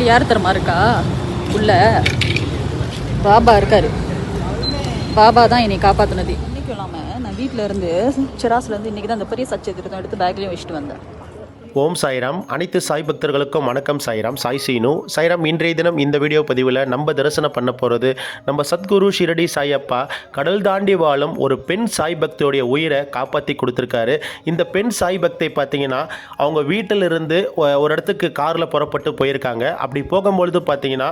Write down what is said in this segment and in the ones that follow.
வீட்டில் யார் தரமா இருக்கா? உள்ள பாபா இருக்காரு. பாபா தான் என்னை காப்பாற்றினது இன்றைக்கும் இல்லாமல் நான் வீட்டில் இருந்து சிராஸ்லேருந்து இன்றைக்கி தான் அந்த பெரிய சச்சை திருத்தம் எடுத்து பேக்லேயும் வச்சுட்டு வந்தேன். ஓம் சாய்ராம். அனைத்து சாய் பக்தர்களுக்கும் வணக்கம் சாய்ராம். சாய் சீனு. சாய்ராம் இன்றைய தினம் இந்த வீடியோ பதிவில் நம்ம தரிசனம் பண்ண போகிறது நம்ம சத்குரு ஷிரடி சாயப்பா கடல் தாண்டி வாழும் ஒரு பெண் சாய் பக்தியோடைய உயிரை காப்பாற்றி கொடுத்துருக்காரு. இந்த பெண் சாய் பக்தை பார்த்தீங்கன்னா அவங்க வீட்டிலிருந்து ஒரு இடத்துக்கு காரில் புறப்பட்டு போயிருக்காங்க. அப்படி போகும்பொழுது பார்த்தீங்கன்னா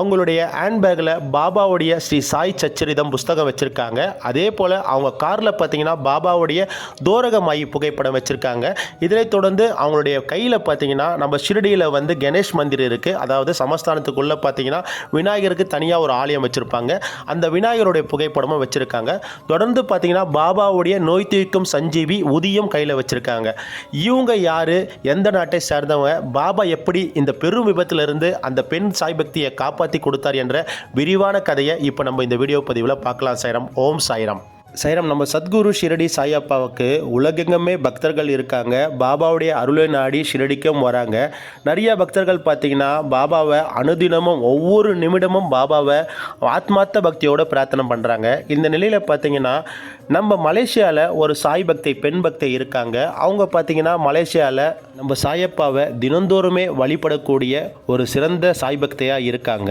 அவங்களுடைய ஹேண்ட்பேக்கில் பாபாவுடைய ஸ்ரீ சாய் சச்சரிதம் புஸ்தகம் வச்சுருக்காங்க. அதே போல் அவங்க காரில் பார்த்தீங்கன்னா பாபாவுடைய தோரகமாயி புகைப்படம் வச்சுருக்காங்க. இதனைத் தொடர்ந்து அவங்க அவங்களுடைய கையில் பார்த்தீங்கன்னா நம்ம ஷிரடியில் வந்து கணேஷ் மந்திர் இருக்குது அதாவது சமஸ்தானத்துக்குள்ளே பார்த்தீங்கன்னா விநாயகருக்கு தனியாக ஒரு ஆலயம் வச்சுருப்பாங்க. அந்த விநாயகருடைய புகைப்படமும் வச்சுருக்காங்க. தொடர்ந்து பார்த்தீங்கன்னா பாபாவுடைய நோய் தீர்க்கும் சஞ்சீவி உதியும் கையில் வச்சுருக்காங்க. இவங்க யார்? எந்த நாட்டை சேர்ந்தவங்க? பாபா எப்படி இந்த பெரும் விபத்திலிருந்து அந்த பெண் சாய்பக்தியை காப்பாற்றி கொடுத்தார் என்ற விரிவான கதையை இப்போ நம்ம இந்த வீடியோ பதிவில் பார்க்கலாம் சாயிரம் ஓம் சாயிரம் சைரம் நம்ம சத்குரு ஷிரடி சாயப்பாவுக்கு உலகெங்குமே பக்தர்கள் இருக்காங்க. பாபாவுடைய அருளை நாடி ஷிரடிக்கும் வராங்க. நிறைய பக்தர்கள் பார்த்தீங்கன்னா பாபாவை அனுதினமும் ஒவ்வொரு நிமிடமும் பாபாவை ஆத்மார்த்த பக்தியோட பிரார்த்தனை பண்ணுறாங்க இந்த நிலையில் பார்த்தீங்கன்னா நம்ம மலேசியாவில் ஒரு சாய் பக்தை பெண் பக்தை இருக்காங்க. அவங்க பார்த்தீங்கன்னா மலேசியாவில் நம்ம சாயப்பாவை தினந்தோறுமே வழிபடக்கூடிய ஒரு சிறந்த சாய் பக்தையாக இருக்காங்க.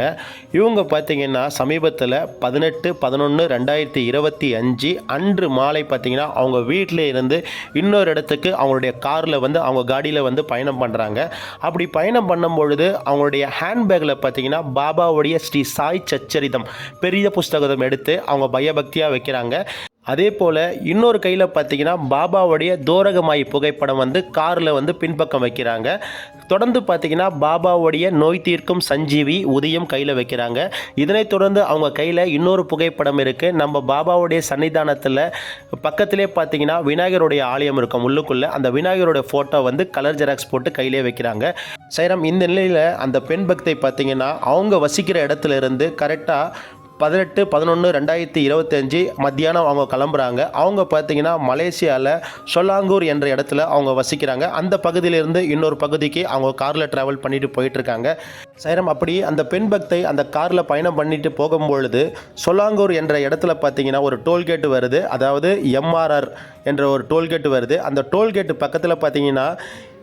இவங்க பார்த்தீங்கன்னா சமீபத்தில் பதினெட்டு பதினொன்று ரெண்டாயிரத்தி இருபத்தி அஞ்சு அன்று மாலை பார்த்தீங்கன்னா அவங்க வீட்டில் இருந்து இன்னொரு இடத்துக்கு அவங்களுடைய காரில் வந்து அவங்க காடியில் வந்து பயணம் பண்ணுறாங்க அப்படி பயணம் பண்ணும் பொழுது அவங்களுடைய ஹேண்ட்பேக்கில் பார்த்தீங்கன்னா பாபாவுடைய ஸ்ரீ சாய் சச்சரிதம் பெரிய புஸ்தகம் எடுத்து அவங்க பயபக்தியாக வைக்கிறாங்க. அதே போல் இன்னொரு கையில் பார்த்தீங்கன்னா பாபாவுடைய தோரகமாய் புகைப்படம் வந்து காரில் வந்து பின்பக்கம் வைக்கிறாங்க. தொடர்ந்து பார்த்தீங்கன்னா பாபாவுடைய நோய் தீர்க்கும் சஞ்சீவி உதயம் கையில் வைக்கிறாங்க. இதனைத் தொடர்ந்து அவங்க கையில் இன்னொரு புகைப்படம் இருக்குது நம்ம பாபாவுடைய சன்னிதானத்தில் பக்கத்திலே பார்த்தீங்கன்னா விநாயகருடைய ஆலயம் இருக்கும் உள்ளுக்குள்ளே அந்த விநாயகருடைய ஃபோட்டோ வந்து கலர் ஜெராக்ஸ் போட்டு கையிலே வைக்கிறாங்க. சைரம் இந்த நிலையில் அந்த பெண் பக்தை பார்த்தீங்கன்னா அவங்க வசிக்கிற இடத்துல இருந்து கரெக்டாக பதினெட்டு பதினொன்று ரெண்டாயிரத்தி இருபத்தஞ்சி மத்தியானம் அவங்க கிளம்புறாங்க. அவங்க பார்த்தீங்கன்னா மலேசியாவில் சொல்லாங்கூர் என்ற இடத்துல அவங்க வசிக்கிறாங்க. அந்த பகுதியிலிருந்து இன்னொரு பகுதிக்கு அவங்க காரில் ட்ராவல் பண்ணிட்டு போயிட்டுருக்காங்க. சைரம் அப்படி அந்த பெண் பக்தை அந்த காரில் பயணம் பண்ணிட்டு போகும்பொழுது சொல்லாங்கூர் என்ற இடத்துல பார்த்தீங்கன்னா ஒரு டோல்கேட் வருது. அதாவது எம்ஆர்ஆர் என்ற ஒரு டோல்கேட் வருது. அந்த டோல்கேட் பக்கத்தில் பார்த்தீங்கன்னா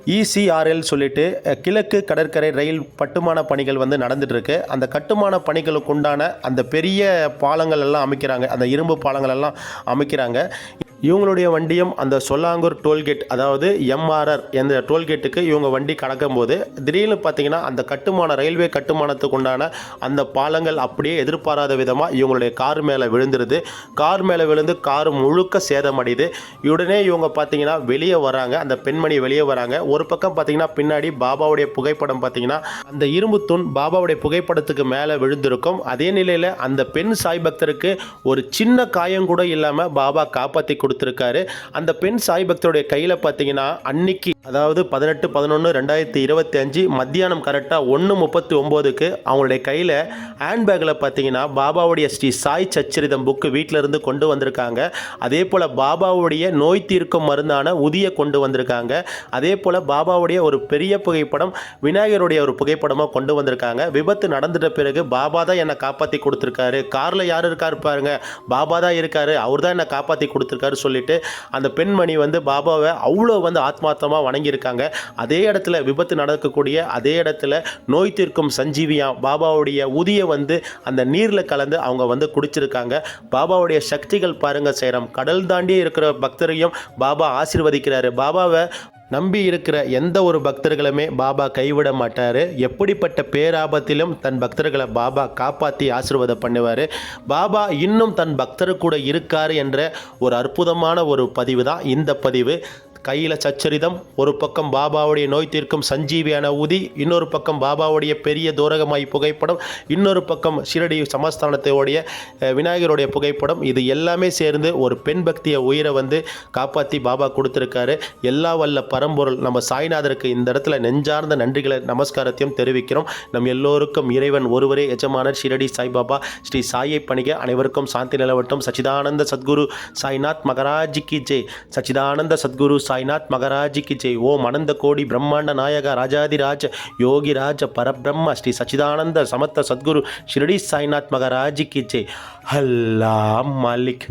இசிஆர்எல் சொல்லிட்டு கிழக்கு கடற்கரை ரயில் கட்டுமான பணிகள் வந்து நடந்துகிட்ருக்கு அந்த கட்டுமான பணிகளுக்கு உண்டான அந்த பெரிய பாலங்கள் எல்லாம் அமைக்கிறாங்க. அந்த இரும்பு பாலங்கள் எல்லாம் அமைக்கிறாங்க. இவங்களுடைய வண்டியும் அந்த சொல்லாங்கூர் டோல்கேட் அதாவது எம்ஆர்ஆர் என்ற டோல்கேட்டுக்கு இவங்க வண்டி கடக்கும்போது திடீர்னு பார்த்தீங்கன்னா அந்த கட்டுமான ரயில்வே கட்டுமானத்துக்கு உண்டான அந்த பாலங்கள் அப்படியே எதிர்பாராத விதமாக இவங்களுடைய கார் மேலே விழுந்துருது. கார் மேலே விழுந்து கார் முழுக்க சேதமடையுது. உடனே இவங்க பார்த்தீங்கன்னா வெளியே வராங்க. அந்த பெண்மணி வெளியே வராங்க. ஒரு பக்கம் பார்த்தீங்கன்னா பின்னாடி பாபாவுடைய புகைப்படம் பார்த்தீங்கன்னா அந்த இரும்பு தூண் பாபாவுடைய புகைப்படத்துக்கு மேலே விழுந்திருக்கும். அதே நிலையில் அந்த பெண் சாய் பக்தருக்கு ஒரு சின்ன காயம் கூட இல்லாமல் பாபா காப்பாற்றி கொடுத்துருக்காரு. அந்த பெண் சாய் பக்தருடைய கையில் பார்த்தீங்கன்னா அன்னைக்கு அதாவது பதினெட்டு பதினொன்று ரெண்டாயிரத்தி இருபத்தி அஞ்சு மத்தியானம் கரெக்டாக ஒன்று முப்பத்தி ஒம்போதுக்கு அவங்களுடைய கையில் ஹேண்ட்பேக்கில் பார்த்தீங்கன்னா பாபாவுடைய ஸ்ரீ சாய் சச்சரிதம் புக்கு வீட்டில் இருந்து கொண்டு வந்திருக்காங்க. அதே போல் பாபாவுடைய நோய் தீர்க்கும் மருந்தான உதிய கொண்டு வந்திருக்காங்க. அதே போல் பாபாவுடைய ஒரு பெரிய புகைப்படம் விநாயகருடைய ஒரு புகைப்படமாக கொண்டு வந்திருக்காங்க. விபத்து நடந்துட்ட பிறகு பாபா தான் என்னை காப்பாற்றி கொடுத்துருக்காரு. காரில் யார் இருக்கார் பாருங்க. பாபா தான் இருக்காரு. அவர் தான் என்னை காப்பாற்றி கொடுத்துருக்காரு. சொல்லிட்டு அந்த பெண்மணி வந்து பாபாவை அவ்வளோ வந்து ஆத்மார்த்தமாக வணங்கியிருக்காங்க. அதே இடத்துல விபத்து நடக்கக்கூடிய அதே இடத்துல நோய் தீர்க்கும் சஞ்சீவியா பாபாவுடைய உதியை வந்து அந்த நீரில் கலந்து அவங்க வந்து குடிச்சிருக்காங்க. பாபாவுடைய சக்திகள் பாருங்க சேரம். கடல் தாண்டியே இருக்கிற பக்தரையும் பாபா ஆசீர்வதிக்கிறாரு. பாபாவை நம்பி இருக்கிற எந்த ஒரு பக்தர்களுமே பாபா கைவிட மாட்டார். எப்படிப்பட்ட பேராபத்திலும் தன் பக்தர்களை பாபா காப்பாற்றி ஆசீர்வாதம் பண்ணுவார். பாபா இன்னும் தன் பக்தர் கூட இருக்கார் என்ற ஒரு அற்புதமான ஒரு பதிவு தான் இந்த பதிவு. கையில் சச்சரிதம் ஒரு பக்கம் பாபாவுடைய நோய் தீர்க்கும் சஞ்சீவியான ஊதி இன்னொரு பக்கம் பாபாவுடைய பெரிய தூரகமாய் புகைப்படம் இன்னொரு பக்கம் ஷிரடி சமஸ்தானத்தோடைய விநாயகருடைய புகைப்படம். இது எல்லாமே சேர்ந்து ஒரு பெண் பக்தியை உயிரை வந்து காப்பாற்றி பாபா கொடுத்துருக்காரு. எல்லா வல்ல பரம்பொருள் நம்ம சாய்நாதருக்கு இந்த இடத்துல நெஞ்சார்ந்த நன்றிகளை நமஸ்காரத்தையும் தெரிவிக்கிறோம். நம் எல்லோருக்கும் இறைவன் ஒருவரே எஜமானர் ஷிரடி சாய்பாபா ஸ்ரீ சாயை பணிக. அனைவருக்கும் சாந்தி நிலவட்டும். சச்சிதானந்த சத்குரு சாய்நாத் மகராஜ் கி ஜெய். சச்சிதானந்த சத்குரு சாய்நாத் மகராஜிக்கு ஜெய். ஓம் அனந்த கோடி பிரம்மாண்ட நாயக ராஜாதிராஜ யோகிராஜ பரபிரம்ம ஸ்ரீ சச்சிதானந்த சமத்த சத்குரு ஷிரடி சாய்நாத் மகராஜிக்கு ஜெய். அல்லா மாலிக்.